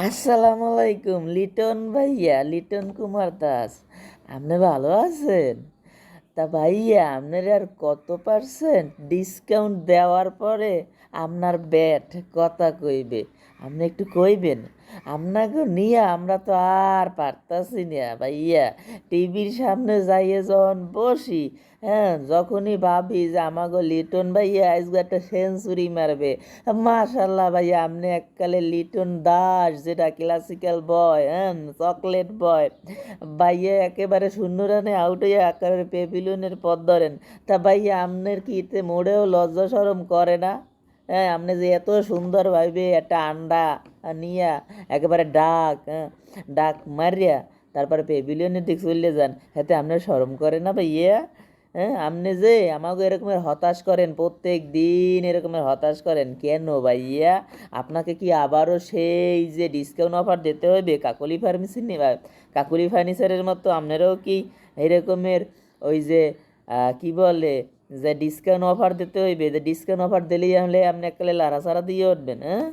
আসসালামু আলাইকুম লিটন ভাইয়া লিটন কুমার দাস। আপনি ভালো আছেন? তা ভাইয়া, আপনার আর কত পার্সেন্ট ডিসকাউন্ট দেওয়ার পরে আপনার ব্যাট কথা কইবে? আপনি একটু কইবেন। আপনাকে নিয়ে আমরা তো আর পারতাছি না ভাইয়া। টিভির সামনে যাইয়ে যখন বসি হ্যাঁ যখনই ভাবি যে আমাকে লিটন ভাইয়া আজকে একটা সেঞ্চুরি মারবে, মাশাল্লাহ ভাইয়া, আপনি এককালে লিটন দাস, যেটা ক্লাসিক্যাল বয় হ্যাঁ চকলেট বয় ভাইয়া একেবারে শূন্য রানে আউট হয়ে আকারের একেবারে পেভিলিয়নের পথ ধরেন। তা ভাইয়া আপনার কি এতে মোড়েও লজ্জা সরম করে না? হ্যাঁ আপনি যে এত সুন্দর ভাবে একটা আন্ডা নিয়া, একেবারে ডাক হ্যাঁ ডাক মারিয়া, তারপরে পেভিলিয়নের দিক চলে যান। এতে আপনার শরম করে না ভাইয়া? হ্যাঁ আপনি যে আমাকে এরকমের হতাশ করেন, প্রত্যেক দিন এরকমের হতাশ করেন, কেন ভাইয়া? আপনাকে কি আবারও সেই যে ডিসকাউন্ট অফার দিতে হবে কাকলি ফার্মেসি কাকুলি ফার্নিচারের মতো আপনারাও কি এরকমের ওই যে কি বলে, যে ডিসকাউন্ট অফার দিতে হইবে, যে ডিসকাউন্ট অফার দিলেই হলে আপনি এককালে লাড়াচাড়া দিয়ে উঠবেন হ্যাঁ?